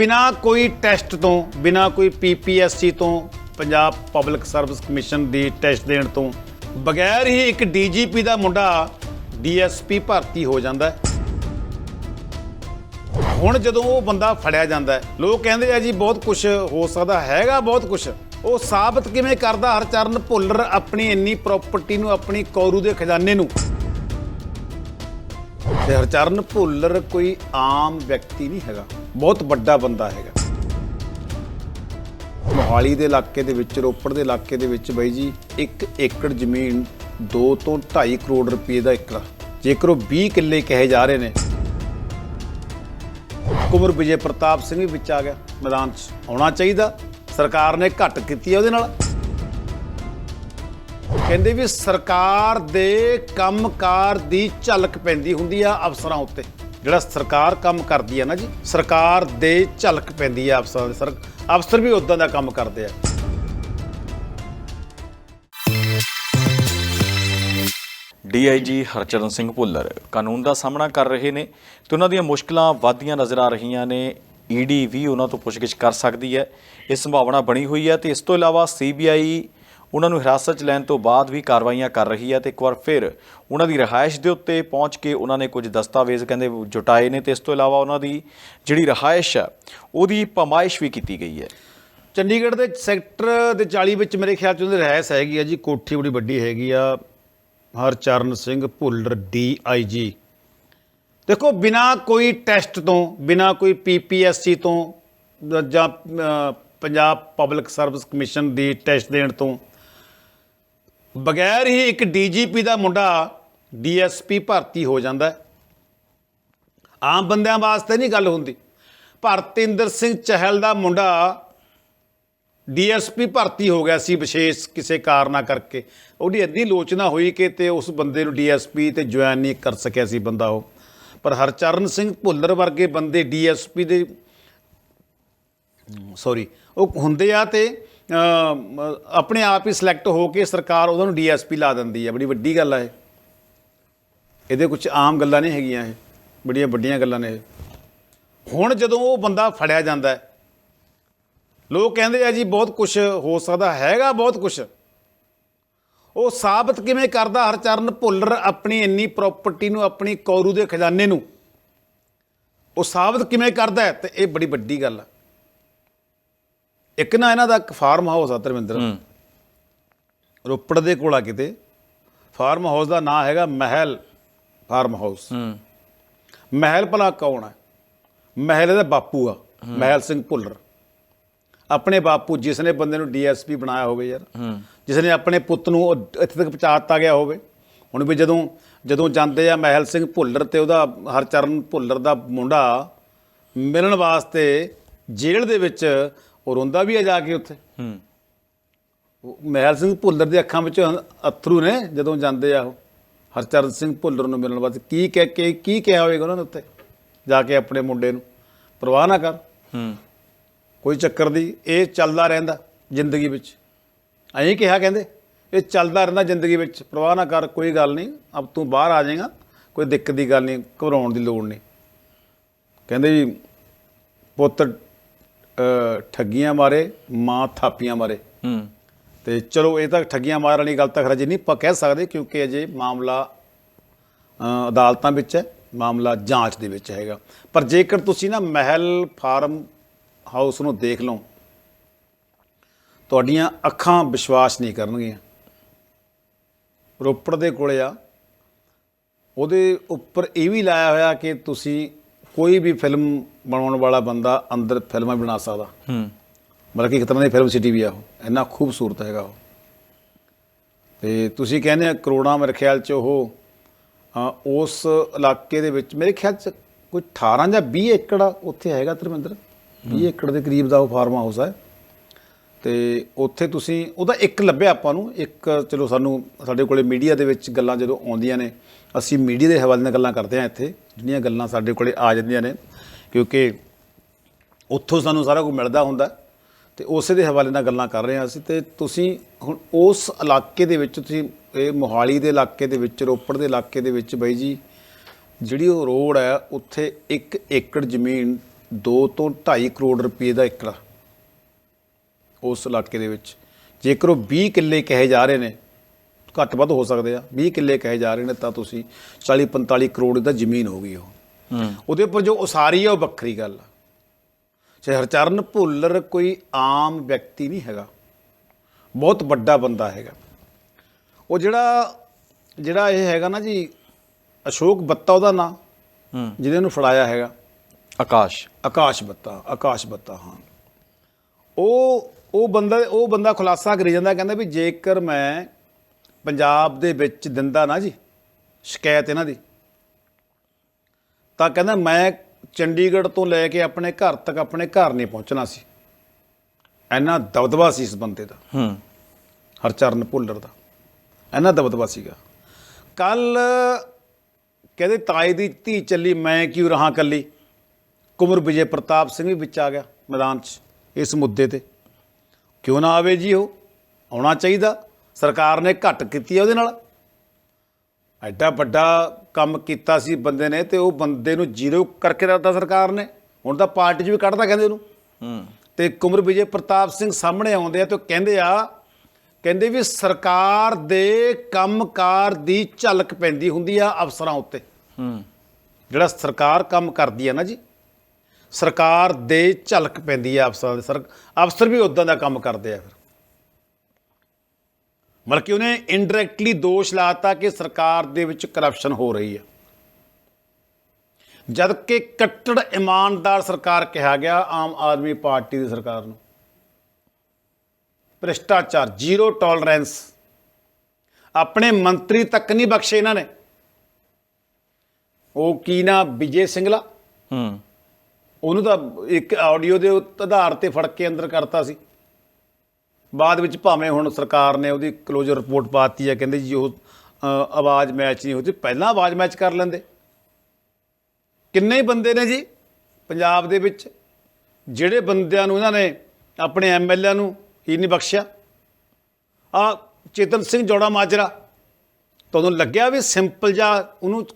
ਬਿਨਾ ਕੋਈ ਟੈਸਟ ਤੋਂ, ਬਿਨਾ ਕੋਈ ਪੀਪੀਐਸਸੀ ਤੋਂ ਪੰਜਾਬ ਪਬਲਿਕ ਸਰਵਿਸ ਕਮਿਸ਼ਨ ਦੀ ਟੈਸਟ ਦੇਣ ਤੋਂ ਬਗੈਰ ਹੀ ਇੱਕ ਡੀਜੀਪੀ ਦਾ ਮੁੰਡਾ ਡੀਐਸਪੀ ਭਰਤੀ ਹੋ ਜਾਂਦਾ ਹੁਣ ਜਦੋਂ ਉਹ ਬੰਦਾ ਫੜਿਆ ਜਾਂਦਾ ਹੈ, ਲੋਕ ਕਹਿੰਦੇ ਆ ਜੀ ਬਹੁਤ ਕੁਝ ਹੋ ਸਕਦਾ, ਹੈਗਾ ਬਹੁਤ ਕੁਝ ਉਹ ਸਾਬਤ ਕਿਵੇਂ ਕਰਦਾ ਹਰਚਰਨ ਭੁੱਲਰ ਆਪਣੀ ਇੰਨੀ ਪ੍ਰਾਪਰਟੀ ਨੂੰ, ਆਪਣੀ ਕੌਰੂ ਦੇ ਖਜ਼ਾਨੇ ਨੂੰ? ਤੇ ਹਰਚਰਨ ਭੁੱਲਰ ਕੋਈ ਆਮ ਵਿਅਕਤੀ ਨਹੀਂ ਹੈਗਾ। ਬਹੁਤ ਵੱਡਾ ਬੰਦਾ ਹੈਗਾ। ਮੋਹਾਲੀ ਦੇ ਇਲਾਕੇ ਦੇ ਵਿੱਚ, ਰੋਪੜ ਦੇ ਇਲਾਕੇ ਦੇ ਵਿੱਚ ਬਾਈ ਜੀ 1 ਏਕੜ ਜ਼ਮੀਨ 2 ਤੋਂ 2.5 ਕਰੋੜ ਰੁਪਏ ਦਾ ਏਕੜ ਜੇਕਰ ਉਹ 20 ਕਿੱਲੇ ਕਹੇ ਜਾ ਰਹੇ ਨੇ, ਕੁਮਰ ਵਿਜੇ ਪ੍ਰਤਾਪ ਸਿੰਘ ਵੀ ਵਿੱਚ ਆ ਗਿਆ। ਮੈਦਾਨ 'ਚ ਆਉਣਾ ਚਾਹੀਦਾ। ਸਰਕਾਰ ਨੇ ਘੱਟ ਕੀਤੀ ਹੈ ਉਹਦੇ ਨਾਲ। ਕਹਿੰਦੇ ਵੀ ਸਰਕਾਰ ਦੇ ਕੰਮਕਾਰ ਦੀ ਝਲਕ ਪੈਂਦੀ ਹੁੰਦੀ ਆ ਅਫਸਰਾਂ ਉੱਤੇ। ਜਿਹੜਾ ਸਰਕਾਰ ਕੰਮ ਕਰਦੀ ਹੈ ਨਾ ਜੀ, ਸਰਕਾਰ ਦੇ ਝਲਕ ਪੈਂਦੀ ਹੈ ਅਫਸਰਾਂ ਦੇ ਸਰ ਅਫਸਰ ਵੀ ਉਦਾਂ ਦਾ ਕੰਮ ਕਰਦੇ ਆ। ਡੀਆਈਜੀ ਹਰਚਰਨ ਸਿੰਘ ਭੁੱਲਰ ਕਾਨੂੰਨ ਦਾ ਸਾਹਮਣਾ ਕਰ ਰਹੇ ਨੇ ਤੇ ਉਹਨਾਂ ਦੀਆਂ ਮੁਸ਼ਕਲਾਂ ਵੱਧਦੀਆਂ ਨਜ਼ਰ ਆ ਰਹੀਆਂ ਨੇ। ਈਡੀ ਵੀ ਉਹਨਾਂ ਤੋਂ ਪੁੱਛਗਿੱਛ ਕਰ ਸਕਦੀ ਹੈ। ਇਹ ਸੰਭਾਵਨਾ ਬਣੀ ਹੋਈ ਹੈ ਤੇ ਇਸ ਤੋਂ ਇਲਾਵਾ ਸੀਬੀਆਈ ਉਹਨਾਂ ਨੂੰ ਹਿਰਾਸਤ 'ਚ ਲੈਣ ਤੋਂ ਬਾਅਦ ਵੀ ਕਾਰਵਾਈਆਂ ਕਰ ਰਹੀ ਹੈ ਤੇ ਇੱਕ ਵਾਰ ਫਿਰ ਉਹਨਾਂ ਦੀ ਰਿਹਾਇਸ਼ ਦੇ ਉੱਤੇ ਪਹੁੰਚ ਕੇ ਉਹਨਾਂ ਨੇ ਕੁਝ ਦਸਤਾਵੇਜ਼ ਕਹਿੰਦੇ ਜੁਟਾਏ ਨੇ ਤੇ ਇਸ ਤੋਂ ਇਲਾਵਾ ਉਹਨਾਂ ਦੀ ਜਿਹੜੀ ਰਿਹਾਇਸ਼ ਹੈ, ਉਹਦੀ ਪਮਾਇਸ਼ ਵੀ ਕੀਤੀ ਗਈ ਹੈ। ਚੰਡੀਗੜ੍ਹ ਦੇ ਸੈਕਟਰ ਦੇ 40 ਵਿੱਚ ਮੇਰੇ ਖਿਆਲ ਚ ਉਹਦੀ ਰਹਿਸ ਹੈਗੀ ਆ ਜੀ, ਕੋਠੀ ਬੜੀ ਵੱਡੀ ਹੈਗੀ ਆ, ਹਰਚਰਨ ਸਿੰਘ ਭੁੱਲਰ ਡੀਆਈਜੀ ਦੇਖੋ, ਬਿਨਾ ਕੋਈ ਟੈਸਟ ਤੋਂ, ਬਿਨਾ ਕੋਈ ਪੀਪੀਐਸਸੀ ਤੋਂ ਜਾਂ ਪੰਜਾਬ ਪਬਲਿਕ ਸਰਵਿਸ ਕਮਿਸ਼ਨ ਦੀ ਟੈਸਟ ਦੇਣ ਤੋਂ ਬਗੈਰ ਹੀ ਇੱਕ ਡੀਜੀਪੀ ਦਾ ਮੁੰਡਾ ਡੀਐਸਪੀ ਭਰਤੀ ਹੋ ਜਾਂਦਾ ਆਮ ਬੰਦਿਆਂ ਵਾਸਤੇ ਨਹੀਂ ਗੱਲ ਹੁੰਦੀ। ਭਰਤਿੰਦਰ ਸਿੰਘ ਚਹਿਲ ਦਾ ਮੁੰਡਾ ਡੀਐਸਪੀ ਭਰਤੀ ਹੋ ਗਿਆ ਸੀ ਵਿਸ਼ੇਸ਼ ਕਿਸੇ ਕਾਰਨਾ ਕਰਕੇ। ਉਹਦੀ ਇੰਨੀ ਲੋਚਨਾ ਹੋਈ ਕਿ ਤੇ ਉਸ ਬੰਦੇ ਨੂੰ ਡੀਐਸਪੀ ਤੇ ਜੁਆਇਨ ਨਹੀਂ ਕਰ ਸਕਿਆ ਸੀ ਬੰਦਾ ਉਹ। ਪਰ ਹਰਚਰਨ ਸਿੰਘ ਭੁੱਲਰ ਵਰਗੇ ਬੰਦੇ ਡੀਐਸਪੀ ਦੇ, ਸੌਰੀ, ਉਹ ਹੁੰਦੇ ਆ ਤੇ ਆਪਣੇ ਆਪ ਹੀ ਸਿਲੈਕਟ ਹੋ ਕੇ ਸਰਕਾਰ ਉਹਨਾਂ ਨੂੰ ਡੀਐਸਪੀ ਲਾ ਦਿੰਦੀ ਹੈ। ਬੜੀ ਵੱਡੀ ਗੱਲ ਆ ਇਹਦੇ ਕੁਝ ਆਮ ਗੱਲਾਂ ਨਹੀਂ ਹੈਗੀਆਂ ਇਹ। ਬੜੀਆਂ ਵੱਡੀਆਂ ਗੱਲਾਂ ਨੇ ਇਹ। ਹੁਣ ਜਦੋਂ ਉਹ ਬੰਦਾ ਫੜਿਆ ਜਾਂਦਾ ਹੈ, ਲੋਕ ਕਹਿੰਦੇ ਆ ਜੀ ਬਹੁਤ ਕੁਝ ਹੋ ਸਕਦਾ, ਹੈਗਾ ਬਹੁਤ ਕੁਝ ਉਹ ਸਾਬਤ ਕਿਵੇਂ ਕਰਦਾ? ਹਰਚਰਨ ਭੁੱਲਰ ਆਪਣੀ ਇੰਨੀ ਪ੍ਰਾਪਰਟੀ ਨੂੰ, ਆਪਣੀ ਕੌਰੂ ਦੇ ਖਜ਼ਾਨੇ ਨੂੰ। ਉਹ ਸਾਬਤ ਕਿਵੇਂ ਕਰਦਾ ਹੈ? ਤੇ ਇਹ ਬੜੀ ਵੱਡੀ ਗੱਲ ਆ। ਇੱਕ ਨਾ ਇਹਨਾਂ ਦਾ ਇੱਕ ਫਾਰਮ ਹਾਊਸ ਆ ਧਰਮਿੰਦਰ। ਰੋਪੜ ਦੇ ਕੋਲ ਆ ਕਿਤੇ। ਫਾਰਮ ਹਾਊਸ ਦਾ ਨਾਂ ਹੈਗਾ ਮਹਿਲ ਫਾਰਮ ਹਾਊਸ ਮਹਿਲ ਭਲਾ ਕੌਣ ਹੈ ਮਹਿਲ ਦਾ ਬਾਪੂ ਆ ਮਹਿਲ ਸਿੰਘ ਭੁੱਲਰ। ਆਪਣੇ ਬਾਪੂ ਜਿਸ ਨੇ ਬੰਦੇ ਨੂੰ ਡੀਐਸਪੀ ਬਣਾਇਆ ਹੋਵੇ ਯਾਰ ਜਿਸ ਨੇ ਆਪਣੇ ਪੁੱਤ ਨੂੰ ਇੱਥੇ ਤੱਕ ਪਹੁੰਚਾਤਾ ਗਿਆ ਹੋਵੇ। ਹੁਣ ਵੀ ਜਦੋਂ ਜਦੋਂ ਜਾਂਦੇ ਆ ਮਹਿਲ ਸਿੰਘ ਭੁੱਲਰ ਤੇ ਉਹਦਾ ਹਰਚਰਨ ਭੁੱਲਰ ਦਾ ਮੁੰਡਾ ਮਿਲਣ ਵਾਸਤੇ ਜੇਲ੍ਹ ਦੇ ਵਿੱਚ ਉਹ ਰੋਂਦਾ ਵੀ ਆ ਜਾ ਕੇ ਉੱਥੇ। ਹੂੰ। ਮਹਿਲ ਸਿੰਘ ਭੁੱਲਰ ਦੀ ਅੱਖਾਂ ਵਿੱਚ ਅਥਰੂ ਨੇ ਜਦੋਂ ਜਾਂਦੇ ਆ ਉਹ। ਹਰਚਰਨ ਸਿੰਘ ਭੁੱਲਰ ਨੂੰ ਮਿਲਣ ਵਾਸਤੇ ਕੀ ਕਹਿ ਕੇ ਕੀ ਕਿਹਾ ਹੋਵੇਗਾ ਉਹਨਾਂ ਨੇ ਉੱਤੇ ਜਾ ਕੇ ਆਪਣੇ ਮੁੰਡੇ ਨੂੰ। ਪਰਵਾਹ ਨਾ ਕਰ। ਹੂੰ। ਕੋਈ ਚੱਕਰ ਦੀ ਇਹ ਚੱਲਦਾ ਰਹਿੰਦਾ ਜ਼ਿੰਦਗੀ ਵਿੱਚ। ਐਂ ਕਿਹਾ ਕਹਿੰਦੇ ਇਹ ਚੱਲਦਾ ਰਹਿੰਦਾ ਜ਼ਿੰਦਗੀ ਵਿੱਚ। ਪਰਵਾਹ ਨਾ ਕਰ ਕੋਈ ਗੱਲ ਨਹੀਂ ਅਬ ਤੂੰ ਬਾਹਰ ਆ ਜਾਏਗਾ ਕੋਈ ਦਿੱਕਤ ਦੀ ਗੱਲ ਨਹੀਂ ਘਬਰਾਉਣ ਦੀ ਲੋੜ ਨਹੀਂ। ਕਹਿੰਦੇ ਵੀ ਪੁੱਤ ਠੱਗੀਆਂ ਮਾਰੇ ਮਾਂ ਥਾਪੀਆਂ ਮਾਰੇ। ਹੂੰ। ਤੇ ਚਲੋ ਇਹ ਤਾਂ ਠੱਗੀਆਂ ਮਾਰਨ ਵਾਲੀ ਗੱਲ ਤਾਂ ਖਰਜ ਨਹੀਂ ਆਪਾਂ ਕਹਿ ਸਕਦੇ ਕਿਉਂਕਿ ਅਜੇ ਮਾਮਲਾ ਅਦਾਲਤਾਂ ਵਿੱਚ ਹੈ ਮਾਮਲਾ ਜਾਂਚ ਦੇ ਵਿੱਚ ਹੈਗਾ। ਪਰ ਜੇਕਰ ਤੁਸੀਂ ਨਾ ਮਹਿਲ ਫਾਰਮ ਹਾਊਸ ਨੂੰ ਦੇਖ ਲਓ ਤੁਹਾਡੀਆਂ ਅੱਖਾਂ ਵਿਸ਼ਵਾਸ ਨਹੀਂ ਕਰਨਗੀਆਂ। ਰੋਪੜ ਦੇ ਕੋਲੇ ਆ ਉਹਦੇ ਉੱਪਰ ਇਹ ਵੀ ਲਾਇਆ ਹੋਇਆ ਕਿ ਤੁਸੀਂ ਕੋਈ ਵੀ ਫਿਲਮ ਬਣਾਉਣ ਵਾਲਾ ਬੰਦਾ ਅੰਦਰ ਫਿਲਮਾਂ ਬਣਾ ਸਕਦਾ। ਹੂੰ। ਮਤਲਬ ਕਿ ਇੱਕ ਤਰ੍ਹਾਂ ਦੀ ਫਿਲਮ ਸਿਟੀ ਵੀ ਆ ਉਹ। ਇੰਨਾ ਖੂਬਸੂਰਤ ਹੈਗਾ ਉਹ। ਤੇ ਤੁਸੀਂ ਕਹਿੰਦੇ ਆ ਕਰੋੜਾਂ ਮੇਰੇ ਖਿਆਲ ਚ ਉਹ ਉਸ ਇਲਾਕੇ ਦੇ ਵਿੱਚ ਮੇਰੇ ਖਿਆਲ ਚ ਕੋਈ 18 ਜਾਂ 20 ਏਕੜ ਆ ਉੱਥੇ ਹੈਗਾ ਧਰਮਿੰਦਰ। 20 ਏਕੜ ਦੇ ਕਰੀਬ ਦਾ ਉਹ ਫਾਰਮ ਹਾਊਸ ਹੈ ਤੇ ਉੱਥੇ ਤੁਸੀਂ ਉਹਦਾ ਇੱਕ ਲੱਭਿਆ ਆਪਾਂ ਨੂੰ। ਇੱਕ ਚਲੋ ਸਾਨੂੰ ਸਾਡੇ ਕੋਲੇ ਮੀਡੀਆ ਦੇ ਵਿੱਚ ਗੱਲਾਂ ਜਦੋਂ ਆਉਂਦੀਆਂ ਨੇ ਅਸੀਂ ਮੀਡੀਆ ਦੇ ਹਵਾਲੇ ਨਾਲ ਗੱਲਾਂ ਕਰਦੇ ਹਾਂ ਇੱਥੇ। ਜਿਹੜੀਆਂ ਗੱਲਾਂ ਸਾਡੇ ਕੋਲੇ ਆ ਜਾਂਦੀਆਂ ਨੇ, ਕਿਉਂਕਿ ਉੱਥੋਂ ਸਾਨੂੰ ਸਾਰਾ ਕੁਝ ਮਿਲਦਾ ਹੁੰਦਾ ਤੇ ਉਸੇ ਦੇ ਹਵਾਲੇ ਨਾਲ ਗੱਲਾਂ ਕਰ ਰਹੇ ਹਾਂ ਅਸੀਂ ਤੇ ਤੁਸੀਂ ਹੁਣ ਉਸ ਇਲਾਕੇ ਦੇ ਵਿੱਚ ਤੁਸੀਂ, ਇਹ ਮੋਹਾਲੀ ਦੇ ਇਲਾਕੇ ਦੇ ਵਿੱਚ, ਰੋਪੜ ਦੇ ਇਲਾਕੇ ਦੇ ਵਿੱਚ ਬਾਈ ਜੀ, ਜਿਹੜੀ ਉਹ ਰੋਡ ਹੈ, ਉੱਥੇ 1 ਏਕੜ ਜ਼ਮੀਨ 2 ਤੋਂ 2.5 ਕਰੋੜ ਰੁਪਏ ਦਾ ਏਕੜਾ ਉਸ ਇਲਾਕੇ ਦੇ ਵਿੱਚ। ਜੇਕਰ ਉਹ 20 ਕਿੱਲੇ ਕਹੇ ਜਾ ਰਹੇ ਨੇ ਘੱਟ ਵੱਧ ਹੋ ਸਕਦੇ ਆ। 20 ਕਿੱਲੇ ਕਹੇ ਜਾ ਰਹੇ ਨੇ ਤਾਂ ਤੁਸੀਂ 40 45 ਕਰੋੜ ਦਾ ਜ਼ਮੀਨ ਹੋ ਗਈ ਉਹ। ਉਹਦੇ ਉੱਪਰ ਜੋ ਉਸਾਰੀ ਆ ਉਹ ਵੱਖਰੀ ਗੱਲ ਆ। ਚਾਹੇ ਹਰਚਰਨ ਭੁੱਲਰ ਕੋਈ ਆਮ ਵਿਅਕਤੀ ਨਹੀਂ ਹੈਗਾ। ਬਹੁਤ ਵੱਡਾ ਬੰਦਾ ਹੈਗਾ। ਉਹ ਜਿਹੜਾ ਜਿਹੜਾ ਇਹ ਹੈਗਾ ਨਾ ਜੀ ਅਸ਼ੋਕ ਬੱਤਾ ਉਹਦਾ ਨਾਂ ਹੂੰ। ਜਿਹਦੇ ਨੂੰ ਫੜਾਇਆ ਹੈਗਾ। ਆਕਾਸ਼। ਆਕਾਸ਼ ਬੱਤਾ ਆਕਾਸ਼ ਬੱਤਾ ਹਾਂ। ਉਹ ਉਹ ਬੰਦਾ ਉਹ ਬੰਦਾ ਖੁਲਾਸਾ ਕਰੀ ਜਾਂਦਾ ਕਹਿੰਦਾ ਵੀ ਜੇਕਰ ਮੈਂ ਪੰਜਾਬ ਦੇ ਵਿੱਚ ਦਿੰਦਾ ਨਾ ਜੀ ਸ਼ਿਕਾਇਤ ਇਹਨਾਂ ਦੀ। ਤਾਂ ਕਹਿੰਦਾ ਮੈਂ ਚੰਡੀਗੜ੍ਹ ਤੋਂ ਲੈ ਕੇ ਆਪਣੇ ਘਰ ਤੱਕ ਆਪਣੇ ਘਰ ਨਹੀਂ ਪਹੁੰਚਣਾ ਸੀ। ਇੰਨਾ ਦਬਦਬਾ ਸੀ ਇਸ ਬੰਦੇ ਦਾ। ਹੂੰ। ਹਰਚਰਨ ਭੁੱਲਰ ਦਾ। ਇੰਨਾ ਦਬਦਬਾ ਸੀਗਾ। ਕੱਲ ਕਹਿੰਦੇ ਤਾਏ ਦੀ ਧੀ ਚੱਲੀ ਮੈਂ ਕਿਉਂ ਰਹਾ ਕੱਲੀ ਕੁਮਰ ਵਿਜੇ ਪ੍ਰਤਾਪ ਸਿੰਘ ਵੀ ਵਿੱਚ ਆ ਗਿਆ ਮੈਦਾਨ 'ਚ ਇਸ ਮੁੱਦੇ ਤੇ। ਕਿਉਂ ਨਾ ਆਵੇ ਜੀ ਉਹ? ਆਉਣਾ ਚਾਹੀਦਾ। ਸਰਕਾਰ ਨੇ ਘੱਟ ਕੀਤੀ ਹੈ ਉਹਦੇ ਨਾਲ। ਐਡਾ ਵੱਡਾ ਕੰਮ ਕੀਤਾ ਸੀ ਬੰਦੇ ਨੇ ਤੇ ਉਹ ਬੰਦੇ ਨੂੰ ਜ਼ੀਰੋ ਕਰਕੇ ਰੱਖਦਾ ਸਰਕਾਰ ਨੇ। ਹੁਣ ਤਾਂ ਪਾਰਟੀ 'ਚ ਵੀ ਕੱਢਦਾ ਕਹਿੰਦੇ ਉਹਨੂੰ। ਹੂੰ। ਤੇ ਕੁਮਰ ਵਿਜੇ ਪ੍ਰਤਾਪ ਸਿੰਘ ਸਾਹਮਣੇ ਆਉਂਦੇ ਆ ਤੇ ਕਹਿੰਦੇ ਆ ਕਹਿੰਦੇ ਵੀ ਸਰਕਾਰ ਦੇ ਕੰਮਕਾਰ ਦੀ ਝਲਕ ਪੈਂਦੀ ਹੁੰਦੀ ਆ ਅਫਸਰਾਂ ਉੱਤੇ। ਹੂੰ। ਜਿਹੜਾ ਸਰਕਾਰ ਕੰਮ ਕਰਦੀ ਆ ਨਾ ਜੀ ਸਰਕਾਰ ਦੇ ਝਲਕ ਪੈਂਦੀ ਆ ਅਫਸਰਾਂ ਦੇ। ਸਰ ਅਫਸਰ ਵੀ ਉਦਾਂ ਦਾ ਕੰਮ ਕਰਦੇ ਆ ਫਿਰ। ਬਲਕਿ ਉਹਨੇ ਇਨਡਾਇਰੈਕਟਲੀ ਦੋਸ਼ ਲਾਤਾ ਕਿ ਸਰਕਾਰ ਦੇ ਵਿੱਚ ਕਰਪਸ਼ਨ ਹੋ ਰਹੀ ਹੈ। ਜਦ ਕਿ ਕੱਟੜ ਇਮਾਨਦਾਰ ਸਰਕਾਰ ਕਿਹਾ ਗਿਆ ਆਮ ਆਦਮੀ ਪਾਰਟੀ ਦੀ ਸਰਕਾਰ ਨੂੰ। ਭ੍ਰਿਸ਼ਟਾਚਾਰ ਜ਼ੀਰੋ ਟੋਲਰੈਂਸ ਆਪਣੇ ਮੰਤਰੀ ਤੱਕ ਨਹੀਂ ਬਖਸ਼ੇ ਇਹਨਾਂ ਨੇ। ਉਹ ਕੀ ਨਾ ਵਿਜੇ ਸਿੰਗਲਾ। ਹੂੰ। ਉਹਨੂੰ ਤਾਂ ਇੱਕ ਆਡੀਓ ਦੇ ਆਧਾਰ ਤੇ ਫੜ ਕੇ ਅੰਦਰ ਕਰਤਾ ਸੀ। ਬਾਅਦ ਵਿੱਚ ਭਾਵੇਂ ਹੁਣ ਸਰਕਾਰ ਨੇ ਉਹਦੀ ਕਲੋਜ਼ਰ ਰਿਪੋਰਟ ਪਾਤੀ ਹੈ, ਕਹਿੰਦੇ ਜੀ ਉਹ ਆਵਾਜ਼ ਮੈਚ ਨਹੀਂ ਹੋਈ, ਪਹਿਲਾਂ ਆਵਾਜ਼ ਮੈਚ ਕਰ ਲੈਂਦੇ। ਕਿੰਨੇ ਬੰਦੇ ਨੇ ਜੀ ਪੰਜਾਬ ਦੇ ਵਿੱਚ, ਜਿਹੜੇ ਬੰਦਿਆਂ ਨੂੰ ਇਹਨਾਂ ਨੇ ਆਪਣੇ ਐਮਐਲਏ ਨੂੰ ਹੀ ਨਹੀਂ ਬਖਸ਼ਿਆ। ਆ ਚੇਤਨ ਸਿੰਘ ਜੋੜਾ ਮਾਜਰਾ ਤੁਹਾਨੂੰ ਲੱਗਿਆ ਵੀ ਸਿੰਪਲ ਜਾਂ ਉਹਨੂੰ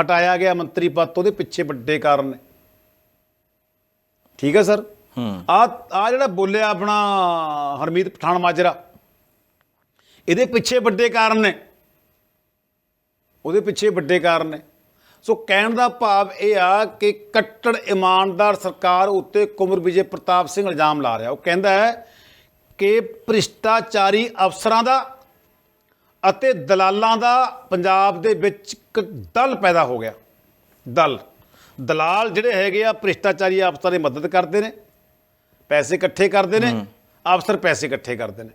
ਹਟਾਇਆ ਗਿਆ ਮੰਤਰੀ ਪਦ ਤੋਂ ਉਹਦੇ ਪਿੱਛੇ ਵੱਡੇ ਕਾਰਨ ਨੇ। ਠੀਕ ਹੈ ਸਰ? ਆ ਆ ਜਿਹੜਾ ਬੋਲਿਆ ਆਪਣਾ ਹਰਮੀਤ ਪਠਾਨ ਮਾਜਰਾ ਇਹਦੇ ਪਿੱਛੇ ਵੱਡੇ ਕਾਰਨ ਨੇ। ਉਹਦੇ ਪਿੱਛੇ ਵੱਡੇ ਕਾਰਨ ਨੇ। ਸੋ ਕਹਿਣ ਦਾ ਭਾਵ ਇਹ ਆ ਕਿ ਕੱਟੜ ਇਮਾਨਦਾਰ ਸਰਕਾਰ ਉੱਤੇ ਕੁਮਰ ਵਿਜੇ ਪ੍ਰਤਾਪ ਸਿੰਘ ਇਲਜ਼ਾਮ ਲਾ ਰਿਹਾ। ਉਹ ਕਹਿੰਦਾ ਹੈ ਕਿ ਭ੍ਰਿਸ਼ਟਾਚਾਰੀ ਅਫਸਰਾਂ ਦਾ ਅਤੇ ਦਲਾਲਾਂ ਦਾ ਪੰਜਾਬ ਦੇ ਵਿੱਚ ਇੱਕ ਦਲ ਪੈਦਾ ਹੋ ਗਿਆ। ਦਲ। ਦਲਾਲ ਜਿਹੜੇ ਹੈਗੇ ਆ ਭ੍ਰਿਸ਼ਟਾਚਾਰੀ ਅਫਸਰਾਂ ਦੀ ਮਦਦ ਕਰਦੇ ਨੇ। ਪੈਸੇ ਇਕੱਠੇ ਕਰਦੇ ਨੇ, ਅਫਸਰ ਪੈਸੇ ਇਕੱਠੇ ਕਰਦੇ ਨੇ।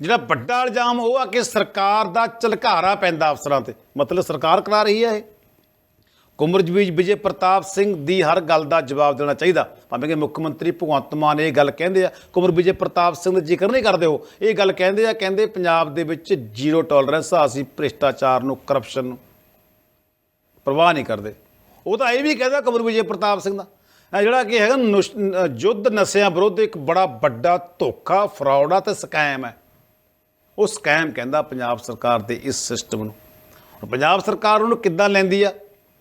ਜਿਹੜਾ ਵੱਡਾ ਇਲਜ਼ਾਮ ਉਹ ਆ ਕਿ ਸਰਕਾਰ ਦਾ ਝਲਕਾਰਾ ਪੈਂਦਾ ਅਫਸਰਾਂ ਤੇ। ਮਤਲਬ ਸਰਕਾਰ ਕਰਾ ਰਹੀ ਹੈ ਇਹ। ਕੁਮਰਜੀਤ ਵਿਜੇ ਪ੍ਰਤਾਪ ਸਿੰਘ ਦੀ ਹਰ ਗੱਲ ਦਾ ਜਵਾਬ ਦੇਣਾ ਚਾਹੀਦਾ। ਭਾਵੇਂ ਕਿ ਮੁੱਖ ਮੰਤਰੀ ਭਗਵੰਤ ਮਾਨ ਇਹ ਗੱਲ ਕਹਿੰਦੇ ਆ ਕੁਮਰ ਵਿਜੇ ਪ੍ਰਤਾਪ ਸਿੰਘ ਦਾ ਜ਼ਿਕਰ ਨਹੀਂ ਕਰਦੇ ਉਹ। ਇਹ ਗੱਲ ਕਹਿੰਦੇ ਆ, ਕਹਿੰਦੇ ਪੰਜਾਬ ਦੇ ਵਿੱਚ ਜ਼ੀਰੋ ਟੋਲਰੈਂਸ ਆ, ਅਸੀਂ ਭ੍ਰਿਸ਼ਟਾਚਾਰ ਨੂੰ, ਕਰਪਸ਼ਨ ਨੂੰ ਪਰਵਾਹ ਨਹੀਂ ਕਰਦੇ। ਉਹ ਤਾਂ ਇਹ ਵੀ ਕਹਿੰਦਾ ਕੁਮਰ ਵਿਜੇ ਪ੍ਰਤਾਪ ਸਿੰਘ ਦਾ। ਇਹ ਜਿਹੜਾ ਕਿ ਹੈਗਾ ਨੁਸ਼- ਅ, ਯੁੱਧ ਨਸ਼ਿਆਂ ਵਿਰੁੱਧ ਇੱਕ ਬੜਾ ਵੱਡਾ ਧੋਖਾ ਫਰਾਡ ਆ ਤੇ ਸਕੈਮ ਹੈ। ਉਹ ਸਕੈਮ ਕਹਿੰਦਾ ਪੰਜਾਬ ਸਰਕਾਰ ਦੇ ਇਸ ਸਿਸਟਮ ਨੂੰ। ਹੁਣ ਪੰਜਾਬ ਸਰਕਾਰ ਉਹਨੂੰ ਕਿੱਦਾਂ ਲੈਂਦੀ ਆ?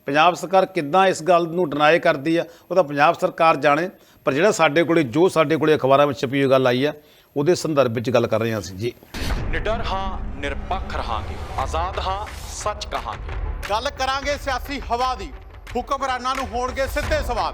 ਪੰਜਾਬ ਸਰਕਾਰ ਕਿੱਦਾਂ ਇਸ ਗੱਲ ਨੂੰ ਡਿਨਾਈ ਕਰਦੀ ਆ? ਉਹ ਤਾਂ ਪੰਜਾਬ ਸਰਕਾਰ ਜਾਣੇ ਪਰ ਜਿਹੜਾ ਸਾਡੇ ਕੋਲੇ ਜੋ ਸਾਡੇ ਕੋਲੇ ਅਖਬਾਰਾਂ ਵਿੱਚ ਛਪੀ ਹੋਈ ਗੱਲ ਆਈ ਆ ਉਹਦੇ ਸੰਦਰਭ ਵਿੱਚ ਗੱਲ ਕਰ ਰਹੇ ਹਾਂ ਅਸੀਂ ਜੀ। ਨਿਡਰ ਹਾਂ ਨਿਰਪੱਖ ਰਹਾਂਗੇ। ਆਜ਼ਾਦ ਹਾਂ ਸੱਚ ਕਹਾਂਗੇ। ਗੱਲ ਕਰਾਂਗੇ ਸਿਆਸੀ ਹਵਾ ਦੀ। ਹੁਕਮਰਾਨਾਂ ਨੂੰ ਹੋਣਗੇ ਸਿੱਧੇ ਸਵਾਲ।